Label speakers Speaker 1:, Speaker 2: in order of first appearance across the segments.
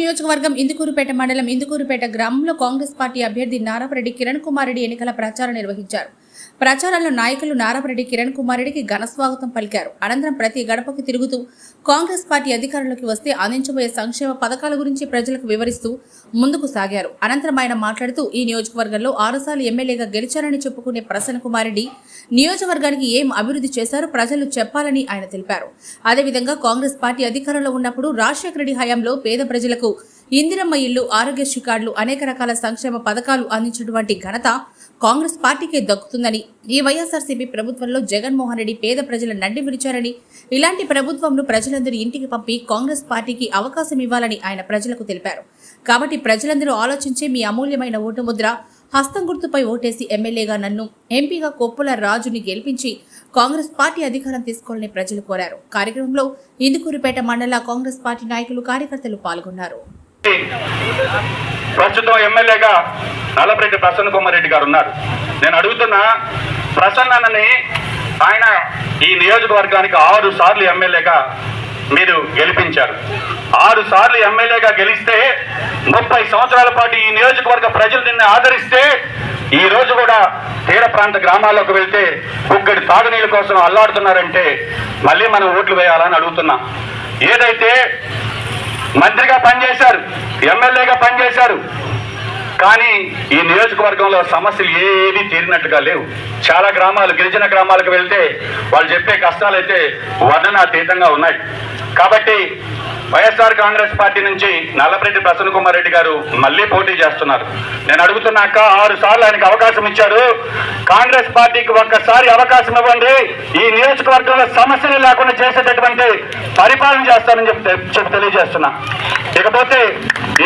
Speaker 1: నియోజకవర్గం ఇందుకూరుపేట మండలం ఇందుకూరుపేట గ్రామంలో కాంగ్రెస్ పార్టీ అభ్యర్థి నారాపరెడ్డి కిరణ్ కుమార్ రెడ్డి ఎన్నికల ప్రచారం నిర్వహించారు. ప్రచారంలో నాయకులు నారాపరెడ్డి కిరణ్ కుమార్ రెడ్డికి ఘన స్వాగతం పలికారు. అనంతరం ప్రతి గడపకు తిరుగుతూ కాంగ్రెస్ పార్టీ అధికారంలోకి వస్తే అందించబోయే సంక్షేమ పథకాల గురించి ప్రజలకు వివరిస్తూ ముందుకు సాగారు. అనంతరం ఆయన మాట్లాడుతూ ఈ నియోజకవర్గంలో ఆరుసార్లు ఎమ్మెల్యేగా గెలిచారని చెప్పుకునే ప్రసన్న కుమార్ రెడ్డి నియోజకవర్గానికి ఏం అభివృద్ధి చేశారో ప్రజలు చెప్పాలని ఆయన తెలిపారు. అదేవిధంగా కాంగ్రెస్ పార్టీ అధికారంలో ఉన్నప్పుడు రాజశేఖర రెడ్డి హయాంలో పేద ప్రజలకు ఇందిరమ్మ ఇల్లు ఆరోగ్యశ్రీ కార్డులు అనేక రకాల సంక్షేమ పథకాలు అందించినటువంటి ఘనత కాంగ్రెస్ పార్టీకే దక్కుతుందని ఈ వైఎస్ఆర్సీపీ ప్రభుత్వంలో జగన్మోహన్ రెడ్డి పేద ప్రజల నడ్డి విడిచారని ఇలాంటి ప్రభుత్వంను ప్రజలందరూ ఇంటికి పంపి కాంగ్రెస్ పార్టీకి అవకాశం ఇవ్వాలని ఆయన ప్రజలకు తెలిపారు. కాబట్టి ప్రజలందరూ ఆలోచించే మీ అమూల్యమైన ఓటు ముద్ర హస్తం గుర్తుపై ఓటేసి ఎమ్మెల్యేగా నన్ను ఎంపీగా కొప్పుల రాజుని గెలిపించి కాంగ్రెస్ పార్టీ అధికారం తీసుకోవాలని ప్రజలు కోరారు. కార్యక్రమంలో ఇందుకూరుపేట మండల కాంగ్రెస్ పార్టీ నాయకులు కార్యకర్తలు పాల్గొన్నారు.
Speaker 2: ప్రస్తుతం ఎమ్మెల్యేగా నల్లపరెడ్డి ప్రసన్న కుమారెడ్డి గారు ఉన్నారు. నేను అడుగుతున్నా ప్రసన్నని ఆయన ఈ నియోజకవర్గానికి ఆరు సార్లు ఎమ్మెల్యేగా మీరు గెలిపించారు. ఆరు సార్లు ఎమ్మెల్యేగా గెలిస్తే ముప్పై సంవత్సరాల పాటు ఈ నియోజకవర్గ ప్రజలు నిన్ను ఆదరిస్తే ఈ రోజు కూడా తీర ప్రాంత గ్రామాల్లోకి వెళ్తే ఒక్కడి తాగునీళ్ళ కోసం అల్లాడుతున్నారంటే మళ్ళీ మనం ఓట్లు వేయాలని అడుగుతున్నా. ఏదైతే మంత్రిగా పనిచేశారు ఎమ్మెల్యేగా పనిచేశారు. కానీ ఈ నియోజకవర్గంలో సమస్యలు ఏవి తీరినట్టుగా లేవు. చాలా గ్రామాలు గిరిజన గ్రామాలకు వెళ్తే వాళ్ళు చెప్పే కష్టాలైతే వర్ణనాతీతంగా ఉన్నాయి. కాబట్టి వైఎస్ఆర్ కాంగ్రెస్ పార్టీ నుంచి నల్లపరెడ్డి ప్రసన్న కుమార్ రెడ్డి గారు మళ్ళీ పోటీ చేస్తున్నారు. నేను అడుగుతున్నాక ఆరు సార్లు ఆయనకు అవకాశం ఇచ్చారు. కాంగ్రెస్ పార్టీకి ఒక్కసారి అవకాశం ఇవ్వండి. ఈ నియోజకవర్గంలో సమస్యలు లేకుండా చేసేటటువంటి పరిపాలన చేస్తానని చెప్పి చెప్పి తెలియజేస్తున్నా. ఇకపోతే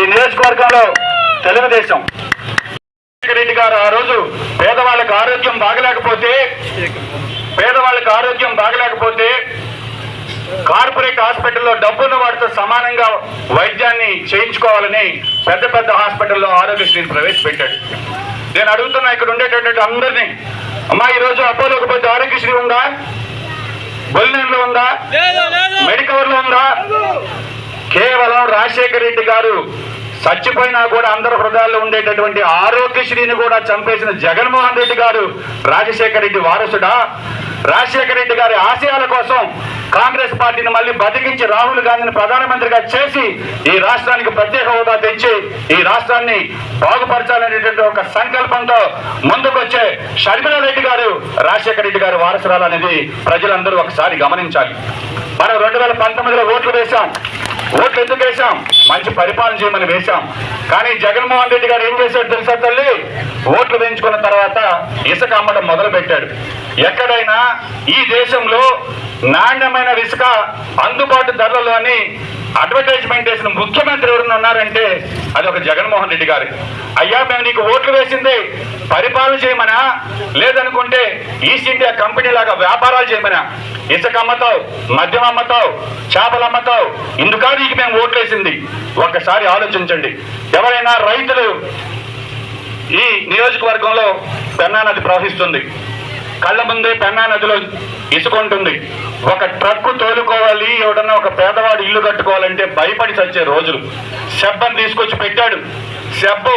Speaker 2: ఈ నియోజకవర్గంలో తెలుగుదేశం రెడ్డి గారు ఆ రోజు పేదవాళ్ళకి ఆరోగ్యం బాగలేకపోతే పేదవాళ్ళకి ఆరోగ్యం బాగలేకపోతే కార్పొరేట్ హాస్పిటల్లో డబ్బున్న వాటితో సమానంగా వైద్యాన్ని చేయించుకోవాలని పెద్ద పెద్ద హాస్పిటల్లో ఆరోగ్యశ్రీని ప్రవేశపెట్టాడు. నేను అడుగుతున్నా ఇక్కడ ఉండేటటువంటి అందరినీ అమ్మా ఈ రోజు అపోలోకి పోతే ఆరోగ్యశ్రీ ఉందా? బొల్లినేరులో ఉందా? మెడికవర్లో ఉందా? కేవలం రాజశేఖర రెడ్డి గారు చచ్చిపోయినా కూడా అందరి హృదయాల్లో ఉండేటటువంటి ఆరోగ్యశ్రీని కూడా చంపేసిన జగన్మోహన్ రెడ్డి గారు రాజశేఖర రెడ్డి వారసుడా. రాజశేఖర రెడ్డి గారి ఆశయాల కోసం కాంగ్రెస్ పార్టీని మళ్ళీ బతికించి రాహుల్ గాంధీని ప్రధానమంత్రిగా చేసి ఈ రాష్ట్రానికి ప్రత్యేక హోదా తెచ్చి ఈ రాష్ట్రాన్ని బాగుపరచాలనేటువంటి ఒక సంకల్పంతో ముందుకొచ్చే షర్మిల రెడ్డి గారు రాజశేఖర రెడ్డి గారి వారసురాలు అనేది ప్రజలందరూ ఒకసారి గమనించాలి. మనం రెండు వేల పంతొమ్మిదిలో ఓట్లు వేశాం. ఓట్లు ఎందుకు వేశాం? మంచి పరిపాలన చేయమని వేశాం. కానీ జగన్మోహన్ రెడ్డి గారు ఏం చేశాడు తెలుసా తల్లి? ఓట్లు వేయించుకున్న తర్వాత ఇసుక అమ్మడం మొదలు పెట్టాడు ఎక్కడైనా ఈ దేశంలో నాణ్యమైన ఇసుక అందుబాటు ధరలలో అని అడ్వర్టైజ్మెంట్ చేసిన ముఖ్యమంత్రి ఎవరైనా ఉన్నారంటే అది ఒక జగన్మోహన్ రెడ్డి గారు. అయ్యా మేము నీకు ఓట్లు వేసింది పరిపాలన చేయమనా? లేదనుకుంటే ఈస్ట్ ఇండియా కంపెనీ లాగా వ్యాపారాలు చేయమనా? ఇసుక అమ్మతావు మద్యం అమ్మతావు చేపలు అమ్మతావు ఇందుకా నీకు మేము ఓట్లు వేసింది? ఒక్కసారి ఆలోచించండి. ఎవరైనా రైతులు ఈ నియోజకవర్గంలో పెన్నా నది ప్రవహిస్తుంది. కళ్ళ ముందే పెన్నా నదిలో ఇసుకుంటుంది ఒక ట్రక్కు తోలుకోవాలి ఎవడన్నా ఒక పేదవాడు ఇల్లు కట్టుకోవాలంటే భయపడి చచ్చే రోజులు. శబ్బం తీసుకొచ్చి పెట్టాడు. శబ్బు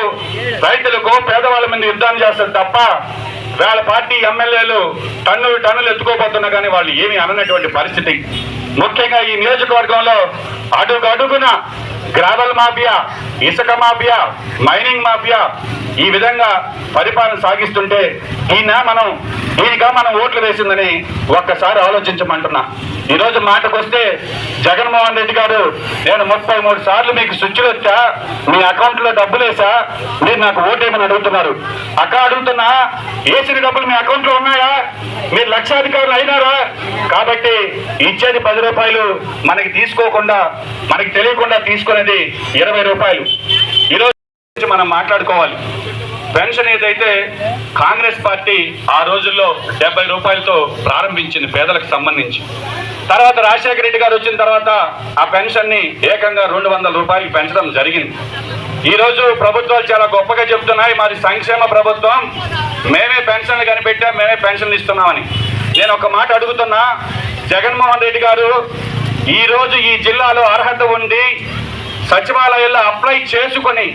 Speaker 2: రైతులకు పేదవాళ్ళ మీద యుద్ధం చేస్తారు తప్ప వాళ్ళ పార్టీ ఎమ్మెల్యేలు టన్నులు టన్నులు ఎత్తుకోబోతున్నా కానీ వాళ్ళు ఏమి అననటువంటి పరిస్థితి. ముఖ్యంగా ఈ నియోజకవర్గంలో అడుగు అడుగున గ్రావెల్ మాఫియా ఇసుక మాఫియా మైనింగ్ మాఫియా ఈ విధంగా పరిపాలన సాగిస్తుంటే ఈయన మనం ఈయనగా మనం ఓట్లు వేసిందని ఒక్కసారి ఆలోచించమంటున్నా. ఈరోజు మాటకొస్తే జగన్మోహన్ రెడ్డి గారు నేను ముప్పై మూడు సార్లు మీకు స్విచ్లు వచ్చా మీ అకౌంట్లో డబ్బులు వేసా మీరు నాకు ఓటేమని అడుగుతున్నారు. అక్క అడుగుతున్నా వేసిన డబ్బులు మీ అకౌంట్లో ఉన్నాయా? మీరు లక్షాధికారులు అయినారా? కాబట్టి ఇచ్చేది పది రూపాయలు మనకి తీసుకోకుండా మనకి తెలియకుండా తీసుకునేది ఇరవై రూపాయలు. ఈరోజు మనం మాట్లాడుకోవాలి. పెన్షన్ ఏదైతే కాంగ్రెస్ పార్టీ ఆ రోజుల్లో డెబ్బై రూపాయలతో ప్రారంభించింది పేదలకు సంబంధించి. తర్వాత రాజశేఖర రెడ్డి గారు వచ్చిన తర్వాత ఆ పెన్షన్ని ఏకంగా రెండు వందల రూపాయలు పెంచడం జరిగింది. ఈరోజు ప్రభుత్వాలు చాలా గొప్పగా చెప్తున్నాయి మాది సంక్షేమ ప్రభుత్వం. మేమే పెన్షన్లు కనిపెట్టాం మేమే పెన్షన్లు ఇస్తున్నామని. నేను ఒక మాట అడుగుతున్నా. జగన్మోహన్ రెడ్డి గారు ఈ రోజు ఈ జిల్లాలో అర్హత ఉండి సచివాలయాల్లో అప్లై చేసుకొని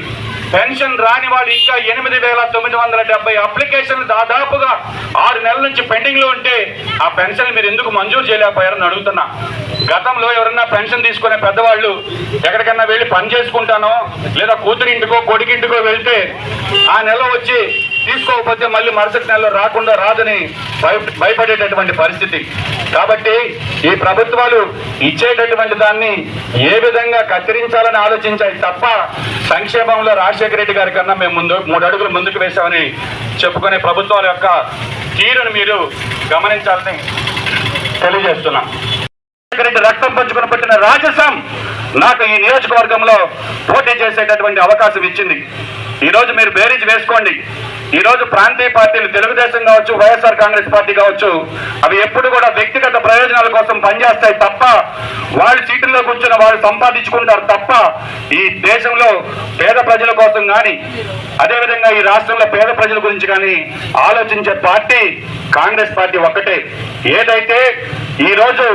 Speaker 2: పెన్షన్ రాని వాళ్ళు ఇంకా ఎనిమిది వేల తొమ్మిది వందల డెబ్బై అప్లికేషన్లు దాదాపుగా ఆరు నెలల నుంచి పెండింగ్లో ఉంటే ఆ పెన్షన్ మీరు ఎందుకు మంజూరు చేయలేకపోయారని అడుగుతున్నా. గతంలో ఎవరన్నా పెన్షన్ తీసుకునే పెద్దవాళ్ళు ఎక్కడికన్నా వెళ్ళి పని చేసుకుంటానో లేదా కూతురింటికో కొడుకింటికో వెళ్తే ఆ నెల వచ్చి తీసుకోకపోతే మళ్ళీ మరుసటి నెలలో రాకుండా రాదని భయ భయపడేటటువంటి పరిస్థితి. కాబట్టి ఈ ప్రభుత్వాలు ఇచ్చేటటువంటి దాన్ని ఏ విధంగా కత్తిరించాలని ఆలోచించాయి తప్ప సంక్షేమంలో రాజశేఖర రెడ్డి గారి కన్నా మేము ముందు మూడు అడుగులు ముందుకు వేశామని చెప్పుకునే ప్రభుత్వాల యొక్క తీరును మీరు గమనించాలని తెలియజేస్తున్నాం. రెడ్డి రక్తం పంచుకుని పెట్టిన రాజసం నాకు ఈ నియోజకవర్గంలో పోటీ చేసేటటువంటి అవకాశం ఇచ్చింది. ఈరోజు మీరు బేరీజ్ వేసుకోండి. ఈ రోజు ప్రాంతీయ పార్టీలు తెలుగుదేశం కావచ్చు వైఎస్ఆర్ కాంగ్రెస్ పార్టీ కావచ్చు అవి ఎప్పుడు కూడా వ్యక్తిగత ప్రయోజనాల కోసం పనిచేస్తాయి తప్ప వాళ్ళు సీటుల్లో కూర్చున్న వాళ్ళు సంపాదించుకుంటారు తప్ప ఈ దేశంలో పేద ప్రజల కోసం కానీ అదేవిధంగా ఈ రాష్ట్రంలో పేద ప్రజల గురించి కానీ ఆలోచించే పార్టీ కాంగ్రెస్ పార్టీ ఒక్కటే. ఏదైతే ఈ రోజు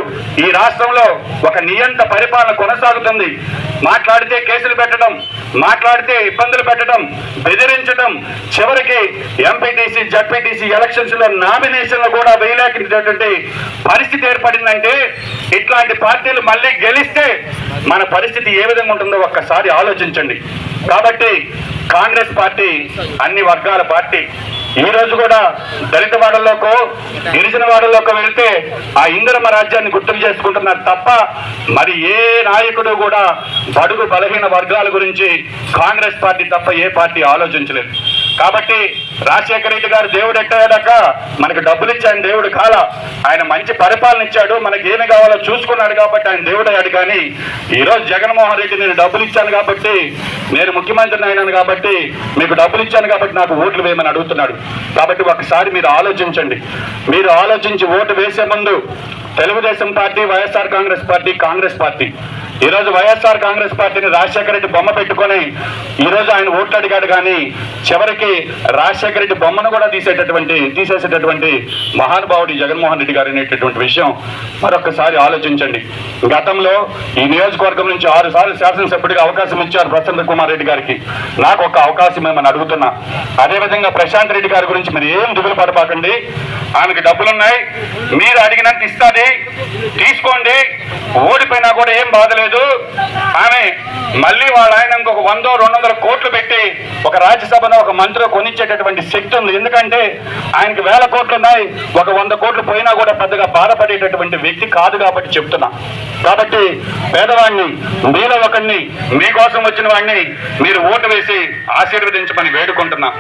Speaker 2: ఈ రాష్ట్రంలో ఒక నియంత పరిపాలన కొనసాగుతుంది. మాట్లాడితే కేసులు పెట్టడం మాట్లాడితే ఇబ్బందులు పెట్టడం బెదిరించడం చివరికి ఎంపీటీసీ జడ్పీటీసీ ఎలక్షన్స్లో నామినేషన్లు కూడా వేయలేకటువంటి పరిస్థితి ఏర్పడిందంటే ఇట్లాంటి పార్టీలు మళ్ళీ గెలిస్తే మన పరిస్థితి ఏ విధంగా ఉంటుందో ఒక్కసారి ఆలోచించండి. కాబట్టి కాంగ్రెస్ పార్టీ అన్ని వర్గాల పార్టీ ఈ రోజు కూడా దళిత వాడల్లోకో గిరిజన వాడల్లోకి వెళ్తే ఆ ఇందిరమ్మ రాజ్యాన్ని గుర్తుకు చేసుకుంటున్నారు తప్ప మరి ఏ నాయకుడు కూడా బడుగు బలహీన వర్గాల గురించి కాంగ్రెస్ పార్టీ తప్ప ఏ పార్టీ ఆలోచించలేదు. కాబట్టి రాజశేఖర రెడ్డి గారు దేవుడు ఎట్టయ్యాక మనకు డబ్బులు ఇచ్చాను దేవుడు కాల. ఆయన మంచి పరిపాలన ఇచ్చాడు మనకి ఏమి కావాలో చూసుకున్నాడు కాబట్టి ఆయన దేవుడు అయ్యాడు. కానీ ఈరోజు జగన్మోహన్ రెడ్డి నేను డబ్బులు ఇచ్చాను కాబట్టి నేను ముఖ్యమంత్రిని అయినాను కాబట్టి మీకు డబ్బులు ఇచ్చాను కాబట్టి నాకు ఓట్లు వేయమని అడుగుతున్నాడు. కాబట్టి ఒకసారి మీరు ఆలోచించండి. మీరు ఆలోచించి ఓటు వేసే ముందు Telugu Desam party YSR Congress party Congress party. ఈ రోజు వైఎస్ఆర్ కాంగ్రెస్ పార్టీని రాజశేఖర రెడ్డి బొమ్మ పెట్టుకొని ఈ రోజు ఆయన ఓట్లు అడిగాడు కానీ చివరికి రాజశేఖర రెడ్డి బొమ్మను కూడా తీసేటటువంటి తీసేసేటటువంటి మహానుభావుడు జగన్మోహన్ రెడ్డి గారు అనేటటువంటి విషయం మరొకసారి ఆలోచించండి. గతంలో ఈ నియోజకవర్గం నుంచి ఆరు సార్లు శాసనసభ్యుడిగా అవకాశం ఇచ్చారు ప్రసన్న కుమార్ రెడ్డి గారికి. నాకు ఒక అవకాశం ఏమని అడుగుతున్నా. అదేవిధంగా ప్రశాంత్ రెడ్డి గారి గురించి మీరు ఏం దిగులు పడపాకండి ఆమెకి డబ్బులున్నాయి. మీరు అడిగినంత ఇస్తుంది. తీసుకోండి. ఓడిపోయినా కూడా ఏం బాధలేదు ఆమె మళ్ళీ వాళ్ళ ఆయన ఇంకొక వందో రెండు వందల కోట్లు పెట్టి ఒక రాజ్యసభను ఒక మంత్రి కొనిచ్చేటటువంటి శక్తి ఉంది. ఎందుకంటే ఆయనకి వేల కోట్లు ఉన్నాయి. ఒక వంద కోట్లు పోయినా కూడా పెద్దగా బాధపడేటటువంటి వ్యక్తి కాదు కాబట్టి చెప్తున్నా. కాబట్టి పేదవాడిని మీలో ఒకరిని మీకోసం వచ్చిన వాడిని మీరు ఓటు వేసి ఆశీర్వదించమని వేడుకుంటున్నా.